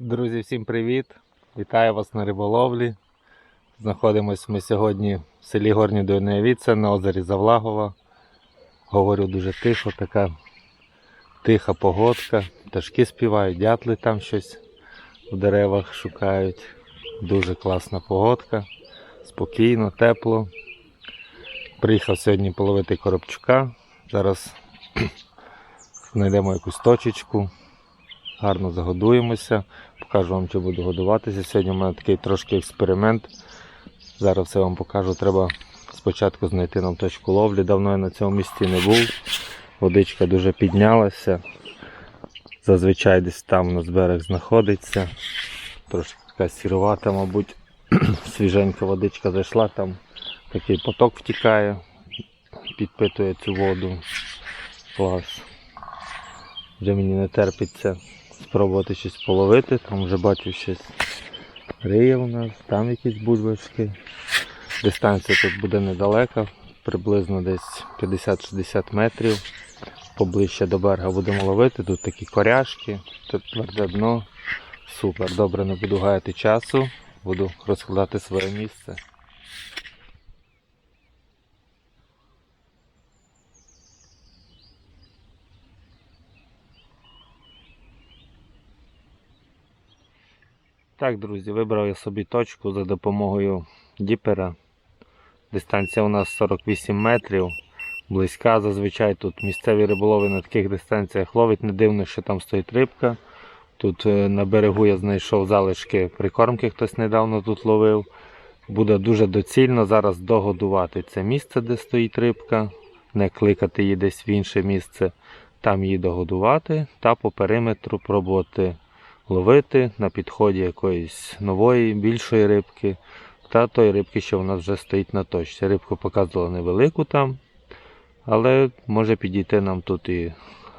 Друзі, всім привіт! Вітаю вас на риболовлі. Знаходимось ми сьогодні в селі Горні Дунаєвіце на озері Завлагова. Говорю дуже тихо, така тиха погодка. Пташки співають, дятли там щось в деревах шукають. Дуже класна погодка, спокійно, тепло. Приїхав сьогодні половити коробчука. Зараз знайдемо якусь точечку, гарно загодуємося. Покажу вам, чи буду годуватися. Сьогодні у мене такий трошки експеримент. Зараз все вам покажу. Треба спочатку знайти нам точку ловлі. Давно я на цьому місці не був. Водичка дуже піднялася. Зазвичай десь там на берег знаходиться. Трошки така сірувата, мабуть. Свіженька водичка зайшла, там такий поток втікає, підпитує цю воду. Клас. Вже мені не терпиться спробувати щось половити. Там вже бачу щось риє у нас, там якісь бульбашки. Дистанція тут буде недалека, приблизно десь 50-60 метрів. Поближче до берега будемо ловити. Тут такі коряшки, тут тверде дно. Супер, добре, не буду гаяти часу, буду розкладати своє місце. Так, друзі, вибрав я собі точку за допомогою діпера. Дистанція у нас 48 метрів. Близька. Зазвичай тут місцеві риболови на таких дистанціях ловить. Не дивно, що там стоїть рибка. Тут е, на берегу я знайшов залишки прикормки, хтось недавно тут ловив. Буде дуже доцільно зараз догодувати це місце, де стоїть рибка, не кликати її десь в інше місце, там її догодувати та по периметру пробувати ловити на підході якоїсь нової, більшої рибки та тої рибки, що в нас вже стоїть на точці. Рибку показувала невелику там, але може підійти нам тут і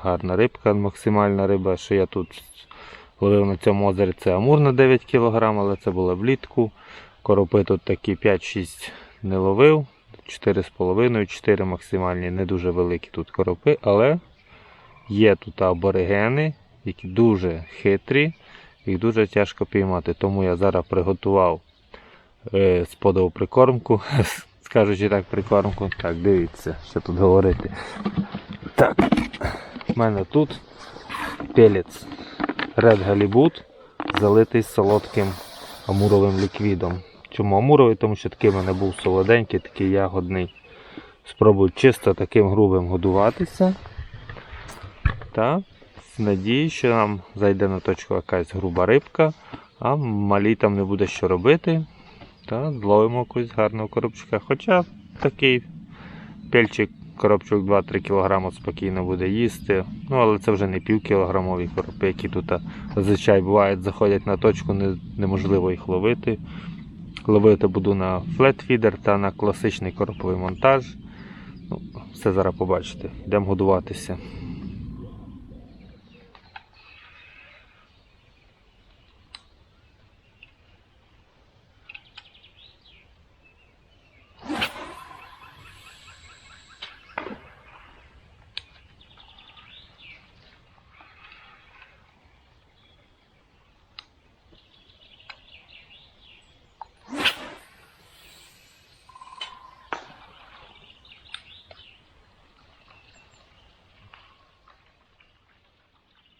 гарна рибка, максимальна риба, що я тут ловив на цьому озері, це амур на 9 кг, але це було влітку. Коропи тут такі 5-6 не ловив. 4,5, 4 максимальні, не дуже великі тут коропи, але є тут аборигени, які дуже хитрі, їх дуже тяжко піймати. Тому я зараз приготував е, сподову прикормку. Скажучи так, прикормку. Так, дивіться, що тут говорити. Так, в мене тут пелець Red Halibut, залитий солодким амуровим ліквідом. Чому амуровий? Тому що такий в мене був солоденький, такий ягодний. Спробую чисто таким грубим годуватися. Та з надією, що нам зайде на точку якась груба рибка, а малій там не буде що робити. Та зловимо якусь гарного коробчика. Хоча такий пельчик, коробчик 2-3 кг спокійно буде їсти. Ну, але це вже не півкілограмові коропи, які тут зазвичай бувають, заходять на точку, не, неможливо їх ловити. Ловити буду на флетфідер та на класичний короповий монтаж. Ну, все зараз побачите. Йдемо годуватися.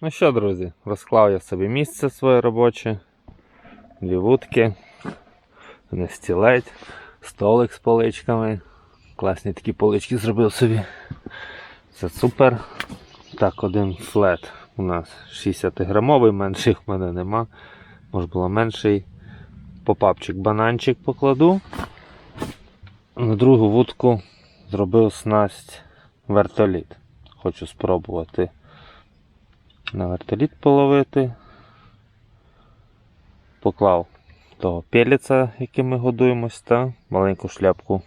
Ну що, друзі, розклав я собі місце своє робоче, дві вудки, не стілець, столик з поличками. Класні такі полички зробив собі. Це супер. Так, один флет у нас 60 грамовий, менших в мене нема. Може було менший. Попапчик бананчик покладу. На другу вудку зробив снасть вертоліт. Хочу спробувати на вертоліт половити. Поклав того пеліця, яким ми годуємось, та маленьку шляпку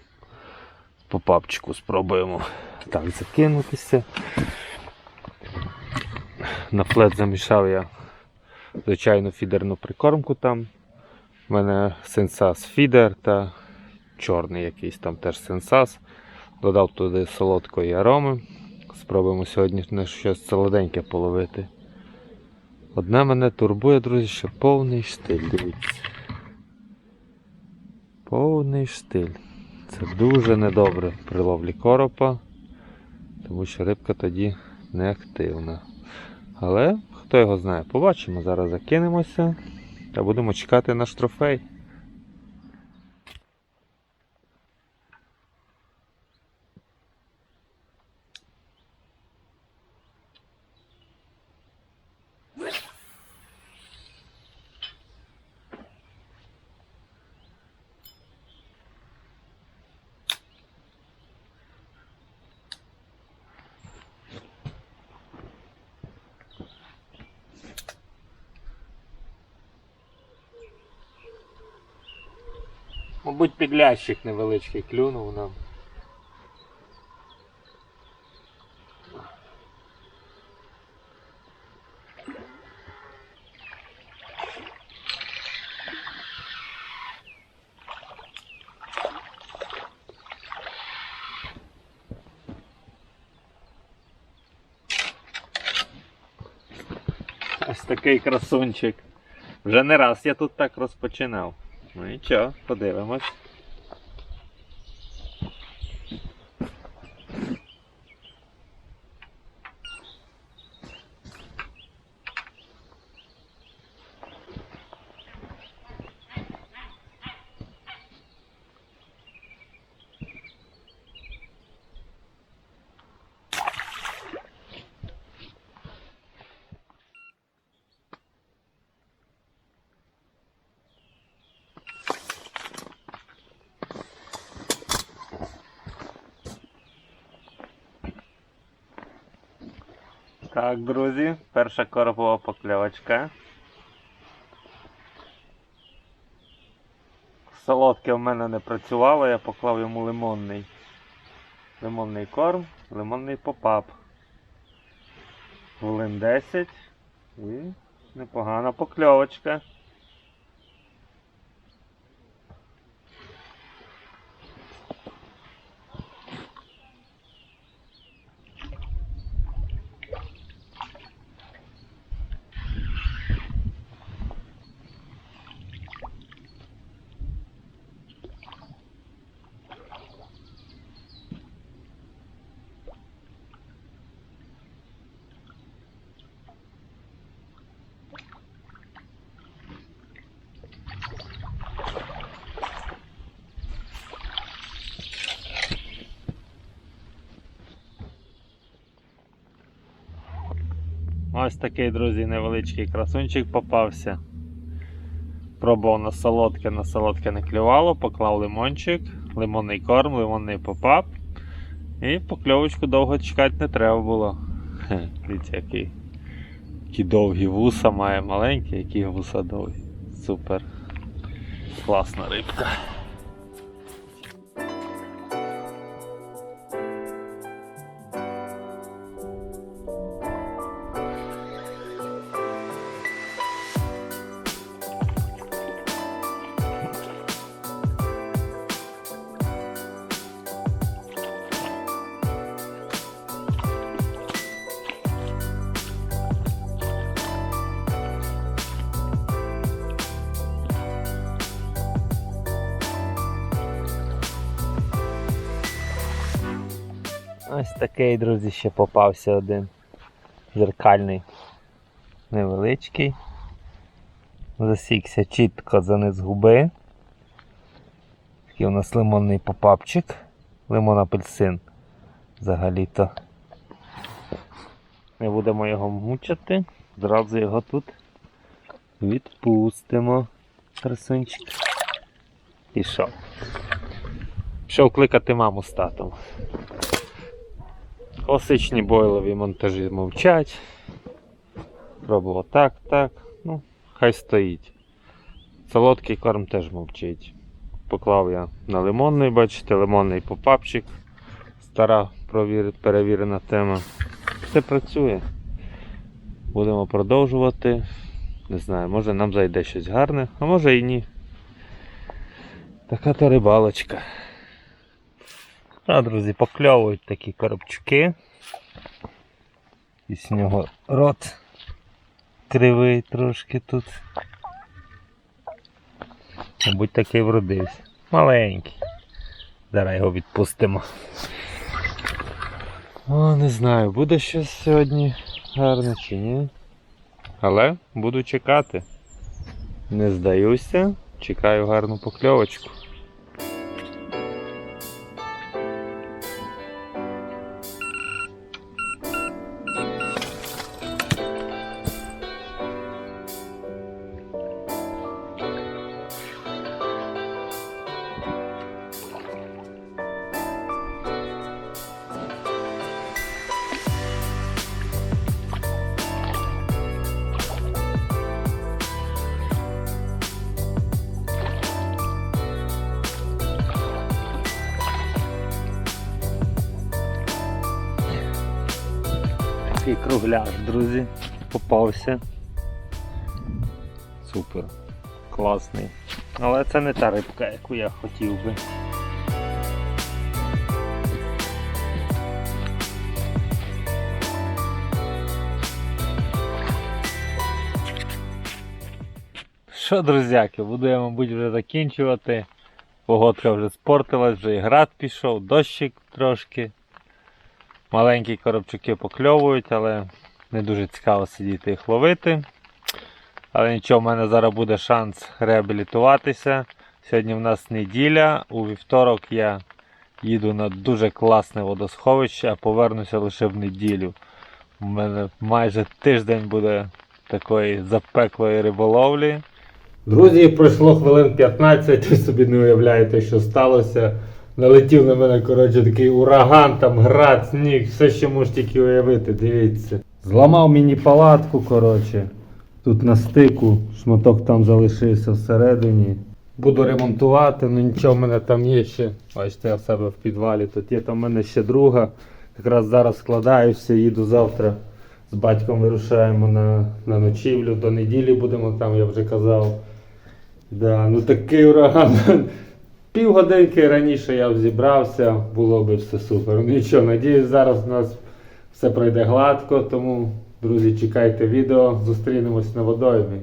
по папчику спробуємо так закинутися. На флет замішав я звичайну фідерну прикормку там. У мене сенсас фідер та чорний якийсь там теж сенсас. Додав туди солодкої ароми. Спробуємо сьогодні щось солоденьке половити. Одне мене турбує, друзі, що повний штиль, дивіться. Повний штиль. Це дуже недобре при ловлі коропа, тому що рибка тоді неактивна. Але хто його знає, побачимо. Зараз закинемося та будемо чекати наш трофей. Мабуть, підлящик невеличкий клюнув нам. Ось такий красунчик. Вже не раз я тут так розпочинав. Ну нічого, подивимось. Так, друзі, перша коробова покльовочка. Солодке в мене не працювало, я поклав йому лимонний. Лимонний корм, лимонний попап. Хвилин 10 і непогана покльовочка. Ось такий, друзі, невеличкий красунчик попався. Пробував на солодке, на солодке не клювало, поклав лимончик, лимонний корм, лимонний попап. І покльовочку довго чекати не треба було. Хе, Дивіться, який. Які довгі вуса має, маленькі, які вуса довгі. Супер. Класна рибка. Такий, друзі, ще попався один. Зеркальний. Невеличкий. Засікся чітко за низ губи. Такий у нас лимонний попапчик. Лимон апельсин. Взагалі-то. Не будемо його мучити. Зразу його тут відпустимо. Красунчик. Пішов. Пішов кликати маму з татом. Класичні бойлові монтажі мовчать. Пробував так, так. Ну, хай стоїть. Солодкий корм теж мовчить. Поклав я на лимонний, бачите, лимонний попапчик. Стара перевірена тема. Все працює. Будемо продовжувати. Не знаю, може нам зайде щось гарне, а може і ні. Така то рибалочка. А, друзі, покльовують такі коробчуки. І з нього рот кривий трошки тут. Мабуть, такий вродився. Маленький. Зараз його відпустимо. О, не знаю, буде щось сьогодні гарне чи ні. Але буду чекати. Не здаюся, чекаю гарну покльовочку. Кругляш, друзі, попався. Супер. Класний. Але це не та рибка, яку я хотів би. Що, друзяки, буду я, мабуть, вже закінчувати. Погодка вже спортилась, вже і град пішов, дощик трошки. Маленькі коробчуки покльовують, але не дуже цікаво сидіти їх ловити. Але нічого, в мене зараз буде шанс реабілітуватися. Сьогодні в нас неділя, у вівторок я їду на дуже класне водосховище, а повернуся лише в неділю. У мене майже тиждень буде такої запеклої риболовлі. Друзі, пройшло хвилин 15, ви собі не уявляєте, що сталося. Налетів на мене, коротше, такий ураган, там град, сніг, все, що можеш тільки уявити, дивіться. Зламав мені палатку, коротше. Тут на стику, шматок там залишився всередині. Буду ремонтувати, ну нічого в мене там є ще. Бачите, я в себе в підвалі. Тут є там в мене ще друга. Якраз зараз складаюся, їду завтра. З батьком вирушаємо на, на ночівлю. До неділі будемо там, я вже казав. Да, ну такий ураган. Півгодинки раніше я б зібрався, було би все супер. Нічого, надіюсь, зараз у нас все пройде гладко, тому, друзі, чекайте відео, зустрінемось на водоймі.